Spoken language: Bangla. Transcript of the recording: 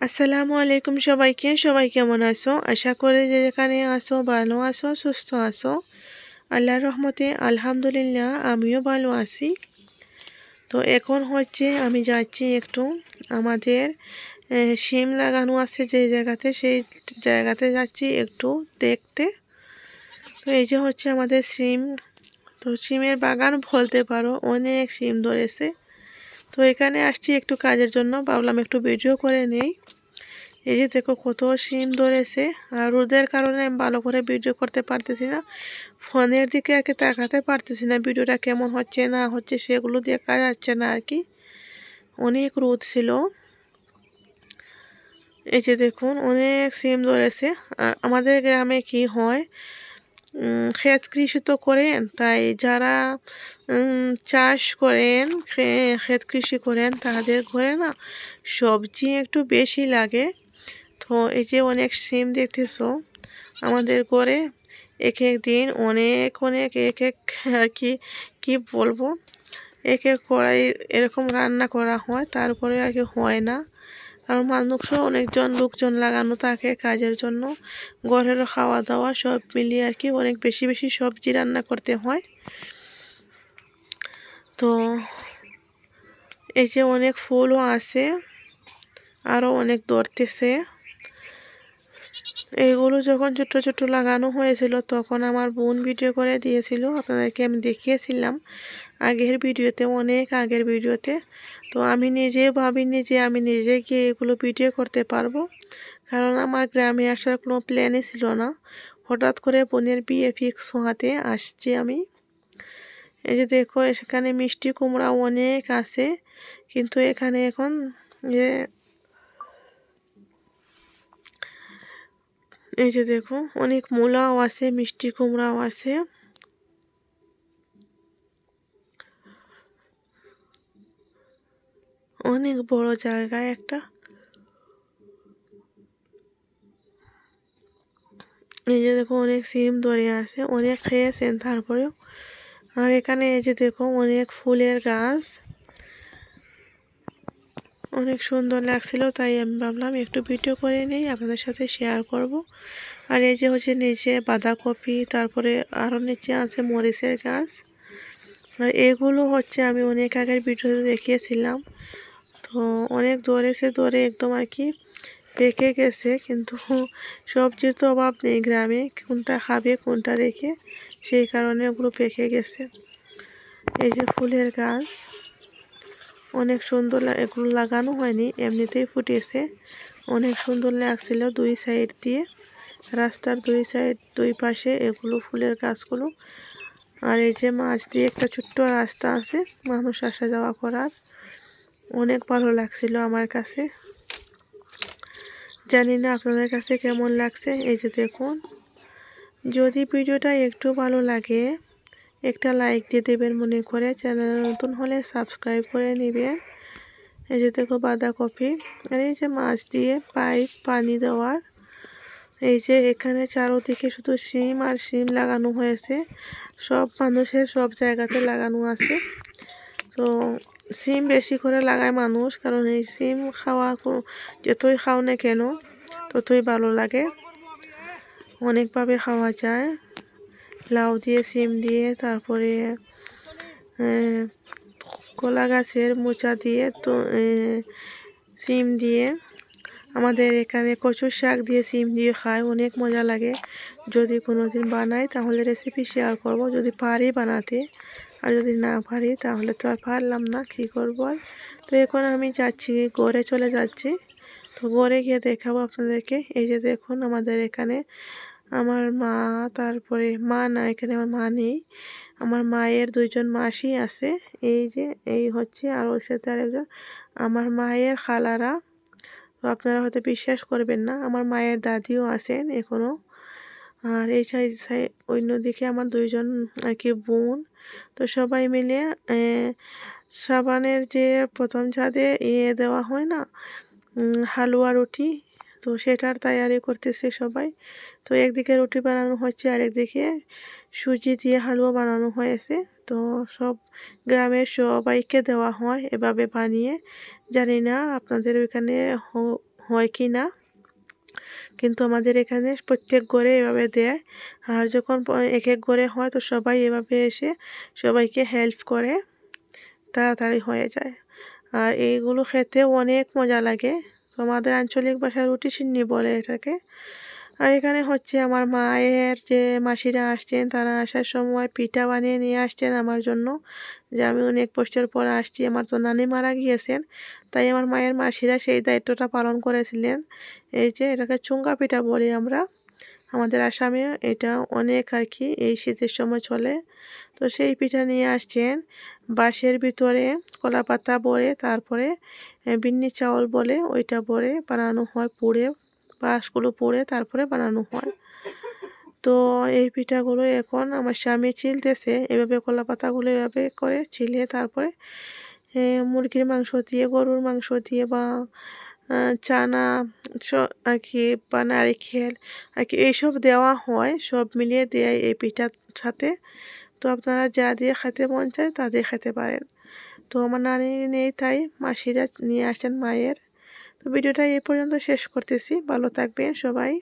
আসসালামু আলাইকুম সবাইকে। সবাই কেমন আছো? আশা করে যে যেখানে আসো ভালো আসো সুস্থ আসো আল্লাহর রহমতে, আলহামদুলিল্লাহ, আমিও ভালো আছি। তো এখন হচ্ছে আমি যাচ্ছি একটু আমাদের সিম লাগানো আছে যে জায়গাতে, সেই জায়গাতে যাচ্ছি একটু দেখতে। তো এই যে হচ্ছে আমাদের সিম তো সিমের বাগান বলতে পারো, অনেক সিম ধরেছে। তো এখানে আসছি একটু কাজের জন্য। ভাবলাম একটু ভিডিও করে নেই। এই যে দেখো কত সিম ধরেছে। আর রোদের কারণে আমি ভালো করে ভিডিও করতে পারতেছি না। ফোনের দিকে একে তাকাতে পারতেছি না ভিডিওটা কেমন হচ্ছে, না হচ্ছে, সেগুলো দেখা যাচ্ছে না আর কি। অনেক রোদ ছিল। এই যে দেখুন, অনেক সিম ধরেছে। আর আমাদের গ্রামে কি হয় ক্ষেত কৃষি তো করেন, তাই যারা চাষ করেন ক্ষেত কৃষি করেন, তাদের ঘরে না সবজি একটু বেশি লাগে। তো এই যে অনেক সিম দেখতেছো, আমাদের ঘরে এক এক দিন অনেক অনেক এক এক আর কি, কী বলব এক এক কড়াই এরকম রান্না করা হয়, তারপরে আর কি হয় না। কারণ মানুষও অনেকজন লোকজন লাগানো থাকে কাজের জন্য। ঘরেরও খাওয়া দাওয়া সব মিলিয়ে আর কি অনেক বেশি বেশি সবজি রান্না করতে হয়। তো এই যে অনেক ফুলও আছে, আরও অনেক ধরতেছে এইগুলো যখন ছোট ছোট লাগানো হয়েছিল, তখন আমার বোন ভিডিও করে দিয়েছিল। আপনাদেরকে আমি দেখিয়েছিলাম আগের ভিডিওতে অনেক আগের ভিডিওতে তো আমি নিজে ভাবিনি যে আমি নিজে গিয়ে এগুলো ভিডিও করতে পারব। কারণ আমার গ্রামে আসার কোনো প্ল্যানই ছিল না। হঠাৎ করে বোনের বিয়ে ফিক্স হাতে আসছি আমি। এই যে দেখো, এখানে মিষ্টি কুমড়া অনেক আছে। কিন্তু এখানে এখন যে এই যে দেখো, অনেক মূলাও আছে, মিষ্টি কুমড়াও আছে। অনেক বড় জায়গায় একটা। এই যে দেখো, অনেক সিম ধরে আছে, অনেক খেয়েছেন তারপরেও। আর এখানে এই যে দেখো, অনেক ফুলের গাছ। অনেক সুন্দর লাগছিল, তাই আমি ভাবলাম একটু ভিডিও করে নেই, আপনাদের সাথে শেয়ার করব। আর এই যে হচ্ছে নিচে বাঁধাকপি, তারপরে আরও নিচে আছে মরিচের গাছ। আর এগুলো হচ্ছে আমি অনেক আগের ভিডিওতে দেখিয়েছিলাম। তো অনেক ধরেছে ধরে একদম আর কি পেকে গেছে, কিন্তু সবজির তো অভাব নেই গ্রামে, কোনটা খাবে, কোনটা রেখে, সেই কারণে ওগুলো পেকে গেছে। এই যে ফুলের গাছ। অনেক সুন্দর এগুলো লাগানো হয়নি, এমনিতেই ফুটেছে। অনেক সুন্দর লাগছিল দুই সাইড দিয়ে। রাস্তার দুই সাইড দুই পাশে এগুলো ফুলের গাছগুলো। আর এই যে মাছ দিয়ে একটা ছোট্ট রাস্তা আছে, মানুষ আসা যাওয়া করার। অনেক ভালো লাগছিল আমার কাছে। জানি না আপনাদের কাছে কেমন লাগছে, এই যে দেখুন। যদি ভিডিওটা একটু ভালো লাগে একটা লাইক দিয়ে দেবেন মনে করে। চ্যানেল নতুন হলে সাবস্ক্রাইব করে নেবেন এই যে দেখো বাঁধাকপি, আর এই যে মাছ দিয়ে পাইপ পানি দেওয়ার। এই যে এখানে চারোদিকে শুধু সিম আর সিম লাগানো হয়েছে। সব মানুষের সব জায়গাতে লাগানো আছে। তো সিম বেশি করে লাগায় মানুষ, কারণ এই সিম খাওয়া যতই খাও না কেন, ততই ভালো লাগে। অনেকভাবে খাওয়া যায়। লাউ দিয়ে, সিম দিয়ে, তারপরে কলা গাছের মোচা দিয়ে, তো সিম দিয়ে, আমাদের এখানে কচুর শাক দিয়ে সিম দিয়ে খায়, অনেক মজা লাগে। যদি কোনো দিন বানাই, তাহলে রেসিপি শেয়ার করব। যদি পারি বানাতে, আর যদি না পারি, তাহলে তো আর পারলাম না, কী করব আর? তো এখন আমি যাচ্ছি, গড়ে চলে যাচ্ছি। তো গড়ে গিয়ে দেখাবো আপনাদেরকে। এই যে দেখুন, আমাদের এখানে আমার মা, তারপরে মা না, এখানে আমার মা নেই। আমার মায়ের দুইজন মাসি আছে। এই যে, এই হচ্ছে আর ওর সাথে আরেকজন। আমার মায়ের খালারা, আপনারা হয়তো বিশ্বাস করবেন না, আমার মায়ের দাদিও আছেন এখনও আর এই সাই অন্যদিকে আমার দুইজন আর কি বোন। তো সবাই মিলে সাবানের যে প্রথম ছাদে ইয়ে দেওয়া হয় না হালুয়া রুটি তো সেটার তৈরি করতেছে সবাই। তো একদিকে রুটি বানানো হচ্ছে আর একদিকে সুজি দিয়ে হালুয়া বানানো হয়েছে। তো সব গ্রামের সবাইকে দেওয়া হয় এভাবে বানিয়ে। জানি না আপনাদের ওইখানে হয় কি না। কিন্তু আমাদের এখানে প্রত্যেক ঘরে এভাবে দেয়। আর যখন এক এক ঘরে হয় তো সবাই এভাবে এসে সবাইকে হেল্প করে। তাড়াতাড়ি হয়ে যায়। আর এইগুলো খেতে অনেক মজা লাগে। তো আমাদের আঞ্চলিক ভাষায় রুটি সিন্নি বলে এটাকে। আর এখানে হচ্ছে আমার মায়ের যে মাসিরা আসছেন, তারা আসার সময় পিঠা বানিয়ে নিয়ে আসছেন আমার জন্য। যে আমি অনেক বছর পর আসছি, আমার তো নানি মারা গিয়েছেন। তাই আমার মায়ের মাসিরা সেই দায়িত্বটা পালন করেছিলেন। এই যে এটাকে চুঙ্গা পিঠা বলি আমরা। আমাদের আসামে এটা অনেক আর কি, এই শীতের সময় চলে। তো সেই পিঠা নিয়ে আসছেন। বাঁশের ভিতরে কলা পাতা বড়ে তারপরে বিন্নি চাউল বলে ওইটা বড়ে বানানো হয়, পুড়ে, বাঁশগুলো পুড়ে তারপরে বানানো হয়। তো এই পিঠাগুলো এখন আমার স্বামী চিলতেছে, এভাবে কলা পাতাগুলো এভাবে করে চিলে তারপরে মুরগির মাংস দিয়ে, গরুর মাংস দিয়ে বা চানা আর কি বা নারিকেল আর কি এইসব দেওয়া হয়। সব মিলিয়ে দেয় এই পিঠার সাথে। তো আপনারা যা দিয়ে খেতে মন চায় তা দিয়ে খেতে পারেন। তো আমার নানি নেই তাই মাসিরা নিয়ে আসেন মায়ের। তো ভিডিওটা এই পর্যন্ত শেষ করতেছি। ভালো থাকবেন সবাই।